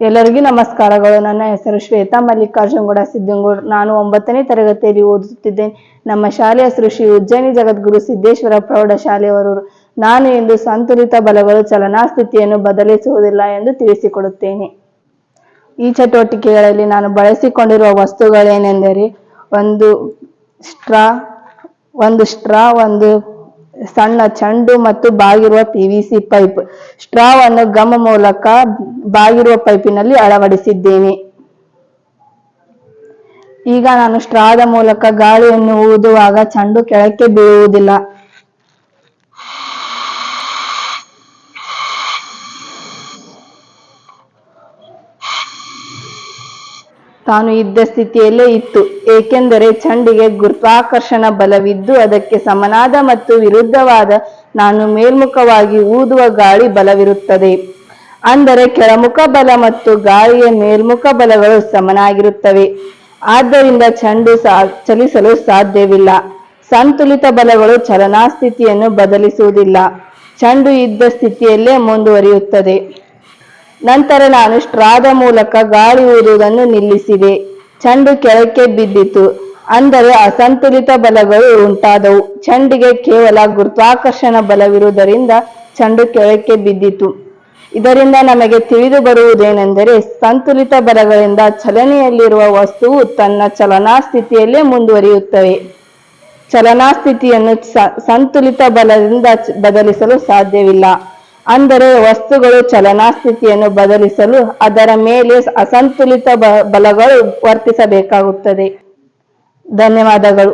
ಎಲ್ಲರಿಗೂ ನಮಸ್ಕಾರಗಳು. ನನ್ನ ಹೆಸರು ಶ್ವೇತಾ ಮಲ್ಲಿಕಾರ್ಜುನ್ ಗೌಡ ಸಿದ್ದಂಗೂಡ್ ನಾನು ಒಂಬತ್ತನೇ ತರಗತಿಯಲ್ಲಿ ಓದುತ್ತಿದ್ದೇನೆ. ನಮ್ಮ ಶಾಲೆಯ ಸೃಷ್ಟಿ ಉಜ್ಜಯಿನಿ ಜಗದ್ಗುರು ಸಿದ್ದೇಶ್ವರ ಪ್ರೌಢಶಾಲೆಯವರು ನಾನು ಇಂದು ಸಂತುಲಿತ ಬಲಗಳು ಚಲನಾಸ್ಥಿತಿಯನ್ನು ಬದಲಿಸುವುದಿಲ್ಲ ಎಂದು ತಿಳಿಸಿಕೊಡುತ್ತೇನೆ. ಈ ಚಟುವಟಿಕೆಗಳಲ್ಲಿ ನಾನು ಬಳಸಿಕೊಂಡಿರುವ ವಸ್ತುಗಳೇನೆಂದರೆ ಒಂದು ಸ್ಟ್ರಾ ಒಂದು ಸ್ಟ್ರಾ, ಒಂದು ಸಣ್ಣ ಚೆಂಡು ಮತ್ತು ಬಾಗಿರುವ ಪಿವಿಸಿ ಪೈಪ್ ಸ್ಟ್ರಾವನ್ನು ಗಮ್ ಮೂಲಕ ಬಾಗಿರುವ ಪೈಪಿನಲ್ಲಿ ಅಳವಡಿಸಿದ್ದೇನೆ. ಈಗ ನಾನು ಸ್ಟ್ರಾದ ಮೂಲಕ ಗಾಳಿಯನ್ನು ಊದುವಾಗ ಚೆಂಡು ಕೆಳಕ್ಕೆ ಬೀಳುವುದಿಲ್ಲ. ತಾನು ಇದ್ದ ಸ್ಥಿತಿಯಲ್ಲೇ ಇತ್ತು. ಏಕೆಂದರೆ ಚಂಡಿಗೆ ಗುರುತ್ವಾಕರ್ಷಣ ಬಲವಿದ್ದು ಅದಕ್ಕೆ ಸಮನಾದ ಮತ್ತು ವಿರುದ್ಧವಾದ ನಾನು ಮೇಲ್ಮುಖವಾಗಿ ಊದುವ ಗಾಳಿ ಬಲವಿರುತ್ತದೆ. ಅಂದರೆ ಕೆಳಮುಖ ಬಲ ಮತ್ತು ಗಾಳಿಯ ಮೇಲ್ಮುಖ ಬಲಗಳು ಸಮನಾಗಿರುತ್ತವೆ. ಆದ್ದರಿಂದ ಚಂಡು ಸಾ- ಚಲಿಸಲು ಸಾಧ್ಯವಿಲ್ಲ. ಸಂತುಲಿತ ಬಲಗಳು ಚಲನಾ ಸ್ಥಿತಿಯನ್ನು ಬದಲಿಸುವುದಿಲ್ಲ. ಚಂಡು ಇದ್ದ ಸ್ಥಿತಿಯಲ್ಲೇ ಮುಂದುವರಿಯುತ್ತದೆ. ನಂತರ ನಾನು ಸ್ಟ್ರಾದ ಮೂಲಕ ಗಾಳಿ ಊದುವುದನ್ನು ನಿಲ್ಲಿಸಿದೆ. ಚೆಂಡು ಕೆಳಕ್ಕೆ ಬಿದ್ದಿತು. ಅಂದರೆ ಅಸಂತುಲಿತ ಬಲಗಳು ಉಂಟಾದವು. ಚೆಂಡಿಗೆ ಕೇವಲ ಗುರುತ್ವಾಕರ್ಷಣ ಬಲವಿರುವುದರಿಂದ ಚೆಂಡು ಕೆಳಕ್ಕೆ ಬಿದ್ದಿತು. ಇದರಿಂದ ನಮಗೆ ತಿಳಿದು ಬರುವುದೇನೆಂದರೆ ಸಂತುಲಿತ ಬಲಗಳಿಂದ ಚಲನೆಯಲ್ಲಿರುವ ವಸ್ತುವು ತನ್ನ ಚಲನಾ ಸ್ಥಿತಿಯಲ್ಲೇ ಮುಂದುವರಿಯುತ್ತವೆ. ಚಲನಾ ಸ್ಥಿತಿಯನ್ನು ಸಂತುಲಿತ ಬಲದಿಂದ ಬದಲಿಸಲು ಸಾಧ್ಯವಿಲ್ಲ. ಅಂದರೆ ವಸ್ತುಗಳು ಚಲನಾ ಸ್ಥಿತಿಯನ್ನು ಬದಲಿಸಲು ಅದರ ಮೇಲೆ ಅಸಂತುಲಿತ ಬಲಗಳು ವರ್ತಿಸಬೇಕಾಗುತ್ತದೆ. ಧನ್ಯವಾದಗಳು.